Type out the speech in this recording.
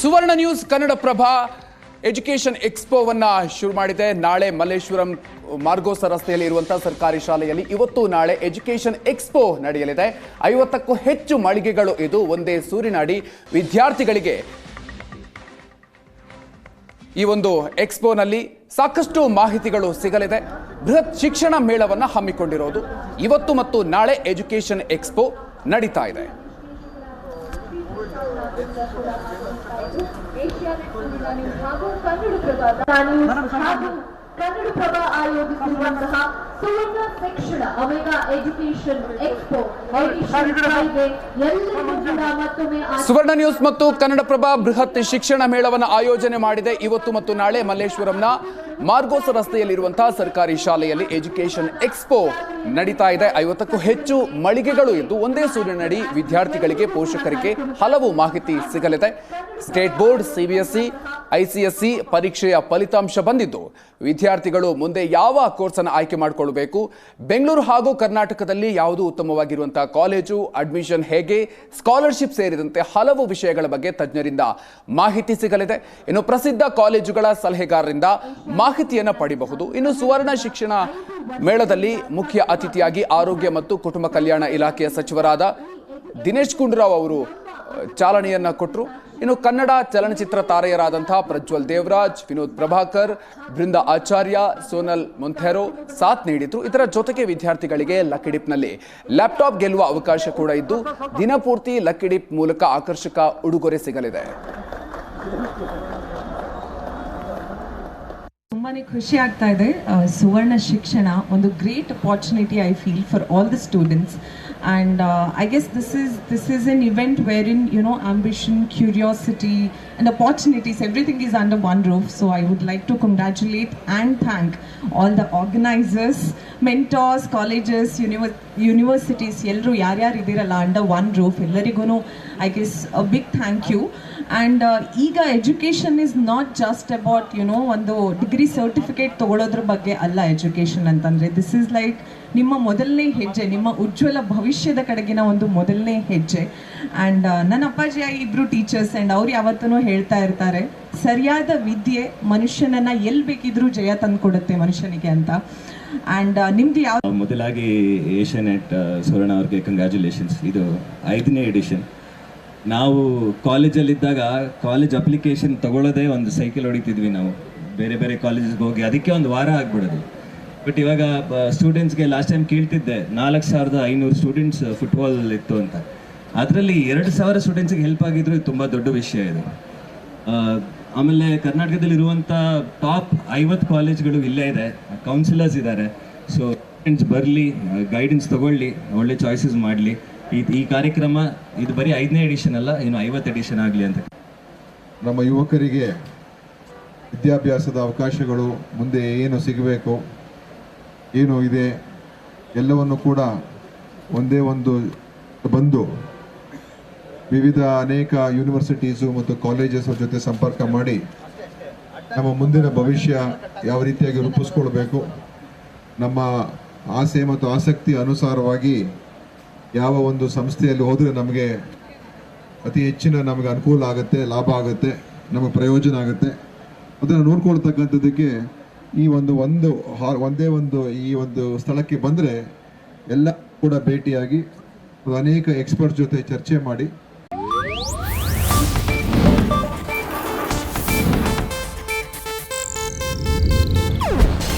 ಸುವರ್ಣ news Kannadaprabha education ಎಕ್ಸ್ಪೋವನ್ನ ಶುರು ಮಾಡಿದೆ. ನಾಳೆ ಮಲ್ಲೇಶ್ವರಂ ಮಾರ್ಗೋಸ ರಸ್ತೆಯಲ್ಲಿ ಇರುವಂತಹ ಸರ್ಕಾರಿ ಶಾಲೆಯಲ್ಲಿ ಇವತ್ತು ನಾಳೆ ಎಜುಕೇಷನ್ ಎಕ್ಸ್ಪೋ ನಡೆಯಲಿದೆ. ಐವತ್ತಕ್ಕೂ ಹೆಚ್ಚು ಮಳಿಗೆಗಳು ಇದು ಒಂದೇ ಸೂರಿನಾಡಿ ವಿದ್ಯಾರ್ಥಿಗಳಿಗೆ. ಈ ಒಂದು ಎಕ್ಸ್ಪೋನಲ್ಲಿ ಸಾಕಷ್ಟು ಮಾಹಿತಿಗಳು ಸಿಗಲಿದೆ. ಬೃಹತ್ ಶಿಕ್ಷಣ ಮೇಳವನ್ನು ಹಮ್ಮಿಕೊಂಡಿರೋದು. ಇವತ್ತು ಮತ್ತು ನಾಳೆ ಎಜುಕೇಷನ್ ಎಕ್ಸ್ಪೋ ನಡೀತಾ ಇದೆ. ಹಾಗೂ ಹಾಗೂ Kannadaprabha ಆಯೋಜಿಸಿರುವಂತಹ Suvarna Shikshana a mega education expo Suvarna news ಮತ್ತು ಕನ್ನಡಪ್ರಭ ಬೃಹತ್ ಶಿಕ್ಷಣ ಮೇಳವನ್ನು ಆಯೋಜನೆ ಮಾಡಿದೆ. ಇವತ್ತು ಮತ್ತು ನಾಳೆ ಮಲ್ಲೇಶ್ವರಂನ ಮಾರ್ಗೋಸ ರಸ್ತೆಯಲ್ಲಿರುವಂತಹ ಸರ್ಕಾರಿ ಶಾಲೆಯಲ್ಲಿ ಎಜುಕೇಷನ್ ಎಕ್ಸ್ಪೋ ನಡೀತಾ ಇದೆ. ಐವತ್ತಕ್ಕೂ ಹೆಚ್ಚು ಮಳಿಗೆಗಳು ಎಂದು ಒಂದೇ ಸೂರ್ಯನಡಿ ವಿದ್ಯಾರ್ಥಿಗಳಿಗೆ ಪೋಷಕರಿಗೆ ಹಲವು ಮಾಹಿತಿ ಸಿಗಲಿದೆ. ಸ್ಟೇಟ್ ಬೋರ್ಡ್ ಸಿಬಿಎಸ್ಇ ಐಸಿಎಸ್ಸಿ ಪರೀಕ್ಷೆಯ ಫಲಿತಾಂಶ ಬಂದಿದ್ದು. ವಿದ್ಯಾರ್ಥಿಗಳು ಮುಂದೆ ಯಾವ ಕೋರ್ಸ್ ಅನ್ನು ಆಯ್ಕೆ ಮಾಡಿಕೊಳ್ಳಬೇಕು? ಬೆಂಗಳೂರು ಹಾಗೂ ಕರ್ನಾಟಕದಲ್ಲಿ ಯಾವುದು ಉತ್ತಮವಾಗಿರುವಂತಹ ಕಾಲೇಜು, ಅಡ್ಮಿಷನ್ ಹೇಗೆ? ಸ್ಕಾಲರ್ಶಿಪ್ ಸೇರಿದಂತೆ ಹಲವು ವಿಷಯಗಳ ಬಗ್ಗೆ ತಜ್ಞರಿಂದ ಮಾಹಿತಿ ಸಿಗಲಿದೆ. ಇನ್ನು ಪ್ರಸಿದ್ಧ ಕಾಲೇಜುಗಳ ಸಲಹೆಗಾರರಿಂದ ಮಾಹಿತಿಯನ್ನು ಪಡೆಯಬಹುದು. ಇನ್ನು ಸುವರ್ಣ ಶಿಕ್ಷಣ ಮೇಳದಲ್ಲಿ ಮುಖ್ಯ ಅತಿಥಿಯಾಗಿ ಆರೋಗ್ಯ ಮತ್ತು ಕುಟುಂಬ ಕಲ್ಯಾಣ ಇಲಾಖೆಯ ಸಚಿವರಾದ ದಿನೇಶ್ ಗುಂಡೂರಾವ್ ಅವರು, ಚಾಲನೆಯನ್ನ ಕೊಟ್ಟರು ಇನ್ನು ಕನ್ನಡ ಚಲನಚಿತ್ರ ತಾರೆಯರಾದಂಥ ಪ್ರಜ್ವಲ್ ದೇವರಾಜ್, ವಿನೋದ್ ಪ್ರಭಾಕರ್, ಬೃಂದ ಆಚಾರ್ಯ, ಸೋನಲ್ ಮೊಂಥೆರೋ ಸಾಥ್ ನೀಡಿದ್ರು. ಇದರ ಜೊತೆಗೆ ವಿದ್ಯಾರ್ಥಿಗಳಿಗೆ ಲಕ್ಕಿಡಿಪ್ನಲ್ಲಿ ಲ್ಯಾಪ್ಟಾಪ್ ಗೆಲ್ಲುವ ಅವಕಾಶ ಕೂಡ ಇದ್ದು ದಿನಪೂರ್ತಿ ಲಕ್ಕಿಡಿಪ್ ಮೂಲಕ ಆಕರ್ಷಕ ಉಡುಗೊರೆ ಸಿಗಲಿದೆ. ತುಂಬಾನೇ ಖುಷಿ ಆಗ್ತಾ ಇದೆ. ಆ, ಸುವರ್ಣ ಶಿಕ್ಷಣ ಒಂದು great opportunity I feel for all the students and I guess this is this is an event where in you know ambition curiosity and opportunities everything is under one roof so I would like to congratulate and thank all the organisers mentors colleges univer universities ಎಲ್ಲರೂ ಯಾರ್ಯಾರು ಇದ್ದೀರಲ್ಲ under one roof ಎಲ್ಲರಿಗೂ I guess a big thank you and ಈಗ education is not just about you know ಒಂದು degree certificate ತಗೊಳ್ಳೋದ್ರ ಬಗ್ಗೆ ಅಲ್ಲ education ಅಂತಂದರೆ. ದಿಸ್ ಈಸ್ ಲೈಕ್ ನಿಮ್ಮ ಮೊದಲನೇ ಹೆಜ್ಜೆ, ನಿಮ್ಮ ಉಜ್ವಲ ಭವಿಷ್ಯದ ಕಡೆಗಿನ ಒಂದು ಮೊದಲನೇ ಹೆಜ್ಜೆ. ಆ್ಯಂಡ್ ನನ್ನ ಅಪ್ಪಾಜಿ ಇಬ್ಬರು ಟೀಚರ್ಸ್ ಆ್ಯಂಡ್ ಅವ್ರು ಯಾವತ್ತೂ ಹೇಳ್ತಾ ಇರ್ತಾರೆ, ಸರಿಯಾದ ವಿದ್ಯೆ ಮನುಷ್ಯನನ್ನ ಎಲ್ಲಿ ಬೇಕಿದ್ರೂ ಜಯ ತಂದುಕೊಡುತ್ತೆ ಮನುಷ್ಯನಿಗೆ ಅಂತ. ಆ್ಯಂಡ್ ನಿಮ್ದು ಯಾವ ಮೊದಲಾಗಿ ಏಷ್ಯಾನೆಟ್ ಸುವರ್ಣ ಅವ್ರಿಗೆ ಕಂಗ್ರ್ಯಾಚುಲೇಷನ್ಸ್ ಇದು ಐದನೇ ಎಡಿಷನ್ ನಾವು ಕಾಲೇಜಲ್ಲಿದ್ದಾಗ ಕಾಲೇಜ್ ಅಪ್ಲಿಕೇಶನ್ ತಗೊಳ್ಳೋದೇ ಒಂದು ಸೈಕಲ್ ಹೊಡಿತಿದ್ವಿ ನಾವು. ಬೇರೆ ಬೇರೆ ಕಾಲೇಜಸ್ಗೆ ಹೋಗಿ ಅದಕ್ಕೆ ಒಂದು ವಾರ ಆಗ್ಬಿಡೋದು. ಬಟ್ ಇವಾಗ ಸ್ಟೂಡೆಂಟ್ಸ್ಗೆ ಲಾಸ್ಟ್ ಟೈಮ್ ಕೇಳ್ತಿದ್ದೆ, ನಾಲ್ಕು ಸಾವಿರದ ಐನೂರು ಸ್ಟೂಡೆಂಟ್ಸ್ ಫುಟ್ಬಾಲ್ ಇತ್ತು ಅಂತ. ಅದರಲ್ಲಿ ಎರಡು ಸಾವಿರ ಸ್ಟೂಡೆಂಟ್ಸ್ಗೆ ಹೆಲ್ಪ್ ಆಗಿದ್ರು ತುಂಬ ದೊಡ್ಡ ವಿಷಯ ಇದು. ಆಮೇಲೆ ಕರ್ನಾಟಕದಲ್ಲಿ ಇರುವಂಥ ಟಾಪ್ ಐವತ್ತು ಕಾಲೇಜ್ಗಳು ಇಲ್ಲೇ ಇದೆ. ಕೌನ್ಸಿಲರ್ಸ್ ಇದ್ದಾರೆ. ಸೊ ಫ್ರೆಂಡ್ಸ್ ಬರಲಿ ಗೈಡೆನ್ಸ್ ತಗೊಳ್ಳಿ, ಒಳ್ಳೆ ಚಾಯ್ಸಸ್ ಮಾಡಲಿ. ಈ ಈ ಕಾರ್ಯಕ್ರಮ ಇದು ಬರೀ ಐದನೇ ಎಡಿಷನ್ ಅಲ್ಲ, ಇನ್ನು ಐವತ್ತು ಎಡಿಷನ್ ಆಗಲಿ ಅಂತ. ನಮ್ಮ ಯುವಕರಿಗೆ ವಿದ್ಯಾಭ್ಯಾಸದ ಅವಕಾಶಗಳು ಮುಂದೆ ಏನು ಸಿಗಬೇಕು, ಏನು ಇದೆ, ಎಲ್ಲವನ್ನು ಕೂಡ ಒಂದೇ ಒಂದು ಬಂದು ವಿವಿಧ ಅನೇಕ ಯೂನಿವರ್ಸಿಟೀಸು ಮತ್ತು ಕಾಲೇಜಸ್ ಜೊತೆ ಸಂಪರ್ಕ ಮಾಡಿ ನಮ್ಮ ಮುಂದಿನ ಭವಿಷ್ಯ ಯಾವ ರೀತಿಯಾಗಿ ರೂಪಿಸ್ಕೊಳ್ಬೇಕು, ನಮ್ಮ ಆಸೆ ಮತ್ತು ಆಸಕ್ತಿ ಅನುಸಾರವಾಗಿ ಯಾವ ಒಂದು ಸಂಸ್ಥೆಯಲ್ಲಿ ಹೋದರೆ ನಮಗೆ ಅತಿ ಹೆಚ್ಚಿನ ನಮಗೆ ಅನುಕೂಲ ಆಗುತ್ತೆ, ಲಾಭ ಆಗುತ್ತೆ, ನಮಗೆ ಪ್ರಯೋಜನ ಆಗುತ್ತೆ. ಅದನ್ನು ನೋಡ್ಕೊಳ್ತಕ್ಕಂಥದ್ದಕ್ಕೆ ಈ ಒಂದು ಒಂದು ಒಂದೇ ಒಂದು ಈ ಒಂದು ಸ್ಥಳಕ್ಕೆ ಬಂದರೆ ಎಲ್ಲ ಕೂಡ ಭೇಟಿಯಾಗಿ ಅನೇಕ ಎಕ್ಸ್ಪರ್ಟ್ ಜೊತೆ ಚರ್ಚೆ ಮಾಡಿ